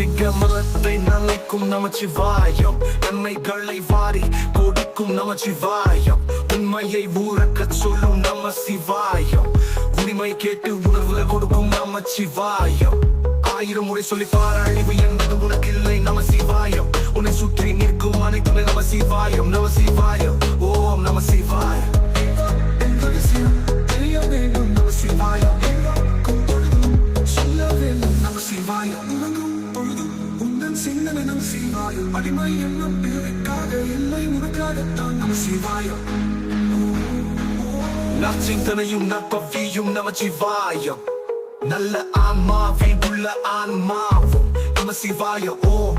நம்பிக்கை மரத்தை நனைக்கும் நமச்சிவாயம். நன்மைகளை வாரி கொடுக்கும் நமச்சிவாயம். உண்மையை ஊறக்க சொல்லும் நம சிவாயம் உரிமை கேட்டு உணர்வுல கொடுக்கும் நமச்சிவாயம். ஆயிரம் முறை சொல்லி பாராழிவு என்பது உனக்கு இல்லை நம சிவாயம் உன்னை சுற்றி நிற்கும் அனைத்துமே நம சிவாயம் நம சிவாயம் ஓம் நம சிவாயம் தெரியும் நம சிவாயம் மகிமை என்னும் எண்ணம் இல்லை உனக்காகத்தான் நம சிவாயம். நற்சிந்தனையும் நற்பவியும் நம சிவாயம். நல்ல ஆன்மாவில் உள்ள ஆன்மாவும் நம சிவாய ஓ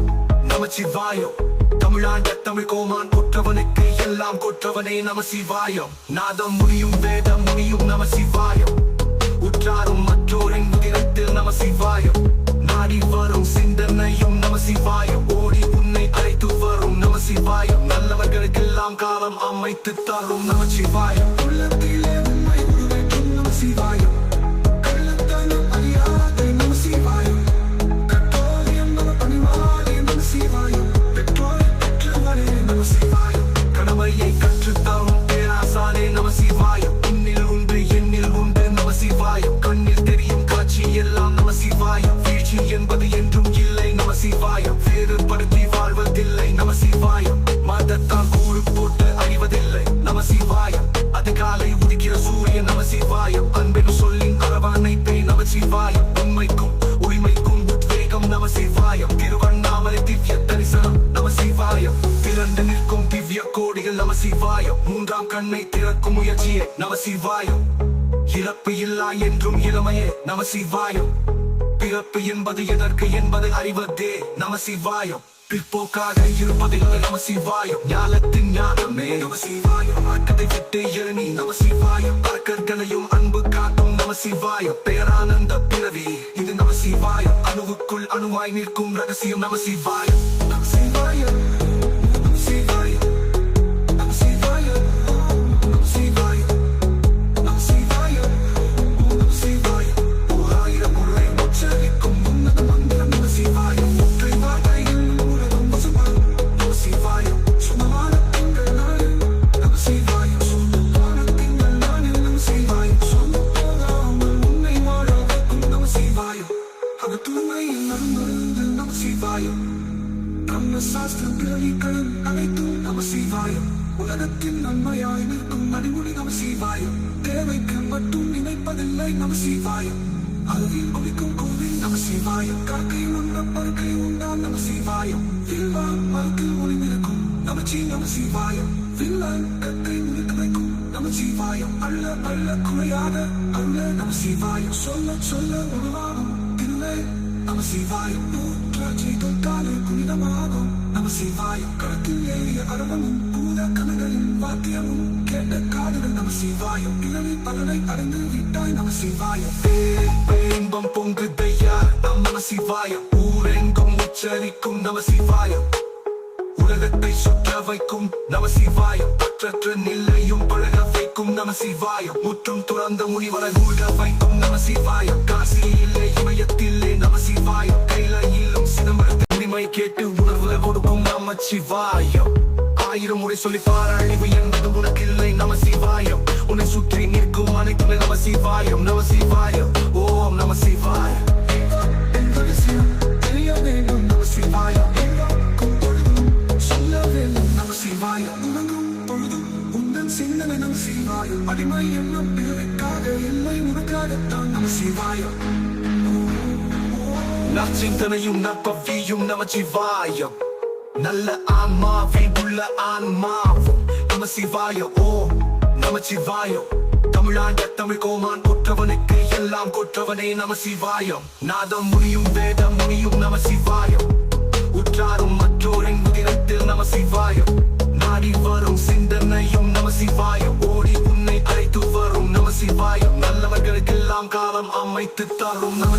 நம சிவாயம். தமிழாண்ட தமிழ் கோமான் கொற்றவனுக்கு எல்லாம் கொற்றவனே நம சிவாயம். நாதம் முனியும் வேதம் முனியும் நம சிவாயம். அமைத்து தரும் நம சிவாயம் கண்ணை திறக்கும் முயற்சியே நம இறப்பு இல்லா என்றும் இளமையே நம பிறப்பு என்பது எதற்கு என்பது அறிவதே நம பிற்போக்காக இருப்பதில்லை நம ஞானத்தின் ஞானமே நம சிவாயம் ஆக்கத்தை விட்டு எழுநி நம சிவாயம் அன்பு காட்டும் நம பேரானந்த பிறவி இது நம அணுவுக்குள் அணுவாய் நிற்கும் ரகசியம் நம நன்மையாய் அடிமொழி நம சிவாயம். தேவைக்கு மட்டும் நினைப்பதில்லை நம சிவாயம். அருகில் ஒழிக்கும் கோவில் நம சிவாயம். காக்கை உண்ண பருக்கை உண்டால் நம சிவாயம். வில்வான் மறுக்கில் ஒளிந்திருக்கும் நமச்சி நம சிவாயம். வில்லான் கத்தை முடித்து வைக்கும் நம சிவாயம். அல்ல அல்ல குறையாத அல்ல நம சிவாயம். சொல்ல சொல்ல உருவாகும் இல்லை நம சிவாயம். நூற்றாட்சி தொட்டாலே புனிதமாகும் நம சிவாயம் களத்தில் ஏறிய அரவமும் பூத கனகளின் வாத்தியமும் கேட்ட காதுகள் நம சிவாயம் இளவி பலனை அடைந்து விட்டாய் நம சிவாயம் இன்பம் பொங்குதையா நம் நம சிவாயம் ஊரெங்கும் உச்சரிக்கும் நம சிவாயம் உலகத்தை சுற்ற வைக்கும் நம சிவாயம் பற்றற்ற நிலையும் பழகவே வைக்கும் நம சிவாயம் முற்றும் துறந்த முனிவரை மூழ்க வைக்கும் நம சிவாயம் காசியிலே இமயத்திலே நம சிவாயம் கைலையிலும் சிதம்பரத்தை உரிமை கேட்டு உணர்வுல கொடுக்கும் நம சிவாயம் ஆயிரம் முறை சொல்லி பாராழிவு என்பது உனக்கு இல்லை நம சிவாயம் உன்னை சுற்றி நிற்கும் அனைத்துமே நம சிவாயம் நம சிவாயம் ஓம் நம சிவாயம் தெரிய வேண்டும் நம சிவாயம் சிந்தனை நம சிவாயம். அடிமை எண்ணம் பிறருக்காக இல்லை உனக்காகத்தான் நம் சிவாயம். நற்சிந்தனையும் நற்பவியும் நம சிவாயம். நல்ல ஆன்மாவில் உள்ள ஆன்மாவும் நம சிவாய ஓ நம சிவாயம். தமிழாண்ட தமிழ் கோமான் கொற்றவனுக்கு எல்லாம் கொற்றவனே நம சிவாயம். நாதம் முனியும் வேதம் முனியும் நம சிவாயம். உற்றாரும் மற்றோரின் உதிரத்தில் நம சிவாயம். நாடி வரும். சிந்தனையும் நம ஓடி உன்னை அழைத்து வரும். நம நல்லவர்களுக்கெல்லாம் காலம் அமைத்து தரும். நம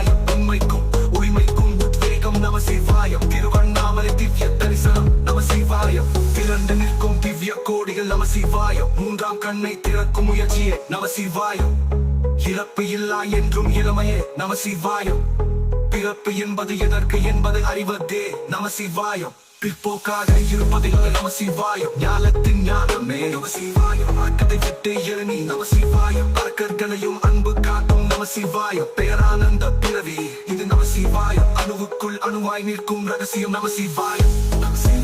நியாயம் உண்மைக்கும் உரிமைக்கும் உத்வேகம். நம சிவாயம். திருவண்ணாமலை திவ்ய தரிசனம். நம சிவாயம். திரண்டு நிற்கும் திவ்ய பிறப்பு என்பது எதற்கு என்பது அறிவதே. நம பிற்போக்காக இருப்பதில்லை நம சிவாயம் ஞானத்தின் ஞானமே நம சிவாயம் ஆக்கத்தை விட்டு எழுநி நம சிவாயம் அறக்கர்களையும் அன்பு காட்டும் நம சிவாயம் பேரானந்த பிறவி இது நம சிவாயம் அணுவுக்குள் அணுவாய் நிற்கும் ரகசியம் நம சிவாயம் நம சிவாயம்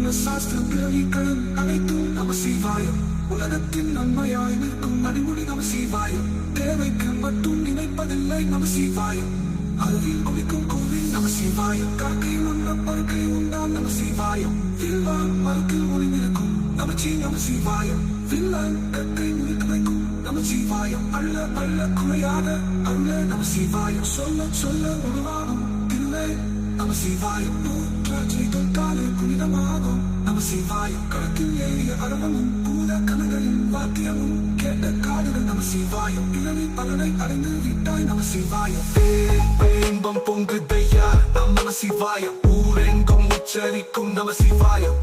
நம்ம சாஸ்திரங்கள் அனைத்தும் நம சிவாயம். உலகத்தின் நன்மையாய் நிற்கும் அடிமுடி நம சிவாயம். தேவைக்கு மட்டும் நினைப்பதில்லை நம சிவாயம். அருவில் குவிக்கும் கோவில் நம சிவாயம். காக்கை உண்ண பருக்கை உண்டாம் நம சிவாயம். வில்வான் மறுக்கில் ஒளிந்திருக்கும் நமச்சி நம சிவாயம். வில்லன் கட்டை முழுக்க நம சிவாயம். அள்ள அள்ள குறையாத அள்ள நம சிவாயம். சொல்ல சொல்ல உருவாகும் இல்லை நம சிவாயம் நூற்றாட்சி தொட்டாலே புனிதமாகும் நம சிவாயம் கணக்கில் ஏறிய அரவமும் பூத கணங்களின் வாத்தியமும் கேட்ட காடுகள் நம சிவாயம் பிறவி பலனை அடைந்து விட்டாய் நம சிவாயம் இன்பம் பொங்கு தையா நம் நம சிவாயம் ஊரெங்கும் உச்சரிக்கும் நம சிவாயம்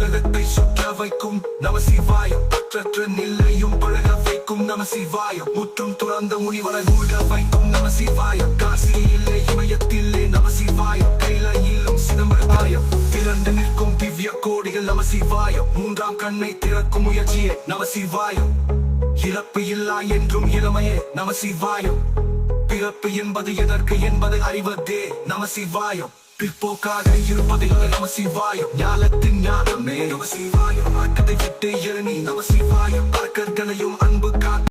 உலகத்தை சுற்ற வைக்கும் நம சிவாயம். பற்றற்ற நிலையும் பழக வைக்கும் நம சிவாயம். முற்றும் துறந்த முனிவரை மூழ்க வைக்கும் நம சிவாயம். காசியிலே இமயத்திலே நம சிவாயம். கைலையிலும் சிதம்பரமாயம் திரண்டு நிற்கும் திவ்ய கோடிகள் நம சிவாயம். மூன்றாம் கண்ணை திறக்கும் முயற்சியே நம சிவாயம். இறப்பு இல்லா என்றும் இளமையே நம சிவாயம். பிறப்பு என்பது எதற்கு என்பது அறிவதே நம சிவாயம். பிற்போக்காக இருப்பதில்லை நம சிவாயம். ஞானத்தின் ஞானமே நம சிவாயம். ஆக்கத்தை விட்டு எழுநி நம சிவாயம். பறக்கர்களையும் அன்பு காக்க